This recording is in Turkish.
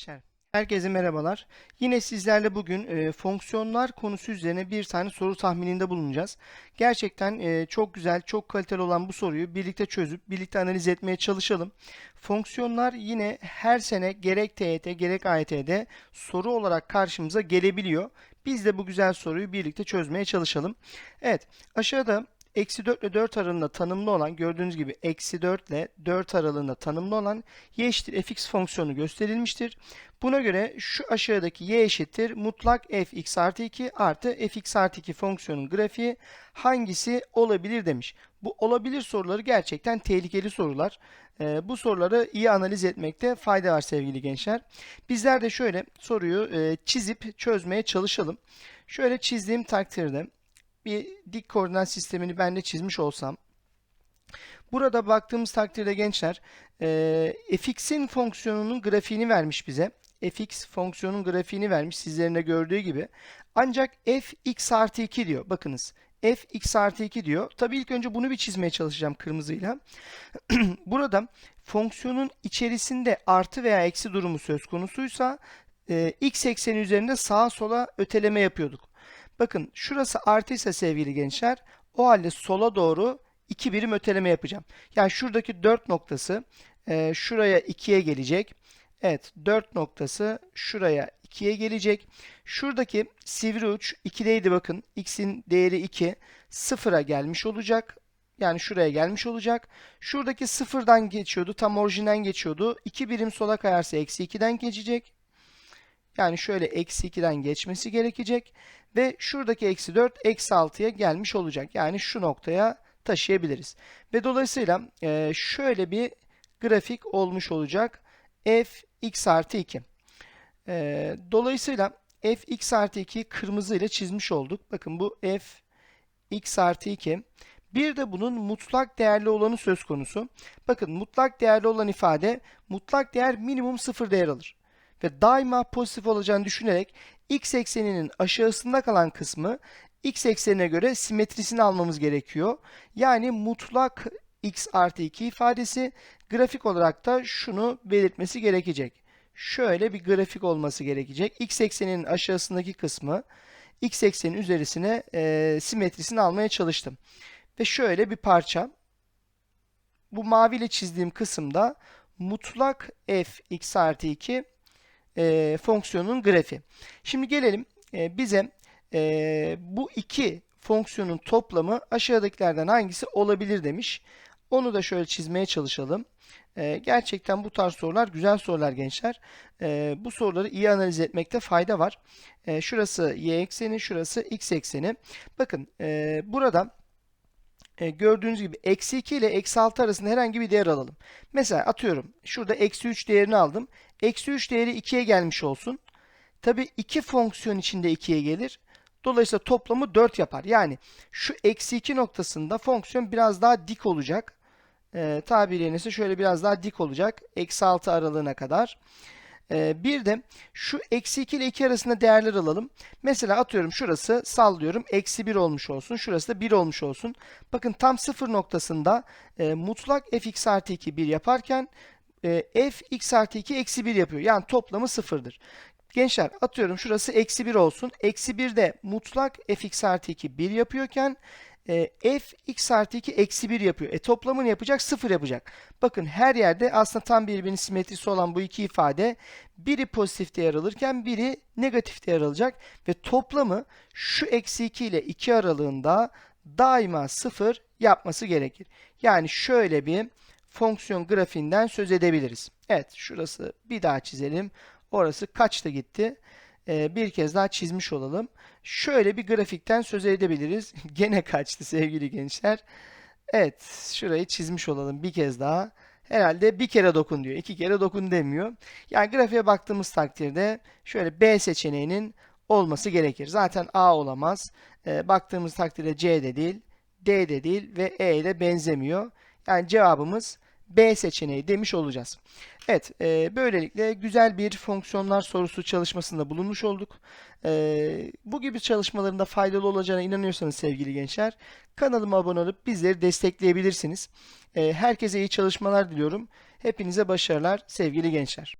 Gençler, herkese merhabalar. Yine sizlerle bugün e, fonksiyonlar konusu üzerine bir tane soru tahmininde bulunacağız. Gerçekten e, çok güzel, çok kaliteli olan bu soruyu birlikte çözüp birlikte analiz etmeye çalışalım. Fonksiyonlar yine her sene gerek TYT gerek AYT'de soru olarak karşımıza gelebiliyor. Biz de bu güzel soruyu birlikte çözmeye çalışalım. Evet, aşağıda Eksi 4 ile 4 aralığında tanımlı olan gördüğünüz gibi eksi 4 ile 4 aralığında tanımlı olan y eşittir fx fonksiyonu gösterilmiştir. Buna göre şu aşağıdaki y eşittir mutlak fx artı 2 artı fx artı 2 fonksiyonun grafiği hangisi olabilir demiş. Bu olabilir soruları gerçekten tehlikeli sorular. Ee, bu soruları iyi analiz etmekte fayda var sevgili gençler. Bizler de şöyle soruyu e, çizip çözmeye çalışalım. Şöyle çizdiğim takdirde bir dik koordinat sistemini ben de çizmiş olsam burada baktığımız takdirde gençler e, fx'in fonksiyonunun grafiğini vermiş bize. fx fonksiyonun grafiğini vermiş sizlerin gördüğü gibi. Ancak fx artı 2 diyor. Bakınız fx artı 2 diyor. Tabii ilk önce bunu bir çizmeye çalışacağım kırmızıyla. Burada fonksiyonun içerisinde artı veya eksi durumu söz konusuysa e, x ekseni üzerinde sağa sola öteleme yapıyorduk. Bakın şurası artıysa sevgili gençler o halde sola doğru 2 birim öteleme yapacağım. Yani şuradaki 4 noktası e, şuraya 2'ye gelecek. Evet 4 noktası şuraya 2'ye gelecek. Şuradaki sivri uç 2'deydi bakın. X'in değeri 2. 0'a gelmiş olacak. Yani şuraya gelmiş olacak. Şuradaki sıfırdan geçiyordu. Tam orijinden geçiyordu. 2 birim sola kayarsa eksi 2'den geçecek. Yani şöyle eksi 2'den geçmesi gerekecek. Ve şuradaki eksi 4 eksi 6'ya gelmiş olacak. Yani şu noktaya taşıyabiliriz. Ve dolayısıyla e, şöyle bir grafik olmuş olacak. f x artı 2. E, dolayısıyla f x artı 2'yi kırmızı ile çizmiş olduk. Bakın bu f x artı 2. Bir de bunun mutlak değerli olanı söz konusu. Bakın mutlak değerli olan ifade mutlak değer minimum 0 değer alır ve daima pozitif olacağını düşünerek x ekseninin aşağısında kalan kısmı x eksenine göre simetrisini almamız gerekiyor. Yani mutlak x artı 2 ifadesi grafik olarak da şunu belirtmesi gerekecek. Şöyle bir grafik olması gerekecek. x ekseninin aşağısındaki kısmı x eksenin üzerisine e, simetrisini almaya çalıştım. Ve şöyle bir parça. Bu maviyle çizdiğim kısımda mutlak f x artı 2 e, fonksiyonun grafiği. Şimdi gelelim e, bize e, bu iki fonksiyonun toplamı aşağıdakilerden hangisi olabilir demiş. Onu da şöyle çizmeye çalışalım. E, gerçekten bu tarz sorular güzel sorular gençler. E, bu soruları iyi analiz etmekte fayda var. E, şurası y ekseni, şurası x ekseni. Bakın e, burada e, gördüğünüz gibi eksi 2 ile eksi 6 arasında herhangi bir değer alalım. Mesela atıyorum şurada eksi 3 değerini aldım. Eksi 3 değeri 2'ye gelmiş olsun. Tabi iki fonksiyon içinde 2'ye gelir. Dolayısıyla toplamı 4 yapar. Yani şu eksi 2 noktasında fonksiyon biraz daha dik olacak. E, tabiri ise şöyle biraz daha dik olacak. Eksi 6 aralığına kadar. Ee, bir de şu eksi 2 ile 2 arasında değerler alalım. Mesela atıyorum şurası sallıyorum eksi 1 olmuş olsun. Şurası da 1 olmuş olsun. Bakın tam 0 noktasında e, mutlak fx artı 2 1 yaparken e, f x artı 2 eksi 1 yapıyor. Yani toplamı 0'dır. Gençler atıyorum şurası eksi 1 olsun. Eksi 1 de mutlak fx artı 2 1 yapıyorken e, f x artı 2 eksi 1 yapıyor. E toplamını yapacak 0 yapacak. Bakın her yerde aslında tam birbirinin simetrisi olan bu iki ifade biri pozitif değer alırken biri negatif değer alacak. Ve toplamı şu eksi 2 ile 2 aralığında daima 0 yapması gerekir. Yani şöyle bir fonksiyon grafiğinden söz edebiliriz. Evet şurası bir daha çizelim. Orası kaçta gitti? Ee, bir kez daha çizmiş olalım. Şöyle bir grafikten söz edebiliriz. Gene kaçtı sevgili gençler. Evet şurayı çizmiş olalım bir kez daha. Herhalde bir kere dokun diyor. iki kere dokun demiyor. Yani grafiğe baktığımız takdirde şöyle B seçeneğinin olması gerekir. Zaten A olamaz. E, baktığımız takdirde C de değil, D de değil ve E de benzemiyor. Yani cevabımız B seçeneği demiş olacağız. Evet, e, böylelikle güzel bir fonksiyonlar sorusu çalışmasında bulunmuş olduk. E, bu gibi çalışmalarında faydalı olacağına inanıyorsanız sevgili gençler, kanalıma abone olup bizleri destekleyebilirsiniz. E, herkese iyi çalışmalar diliyorum. Hepinize başarılar sevgili gençler.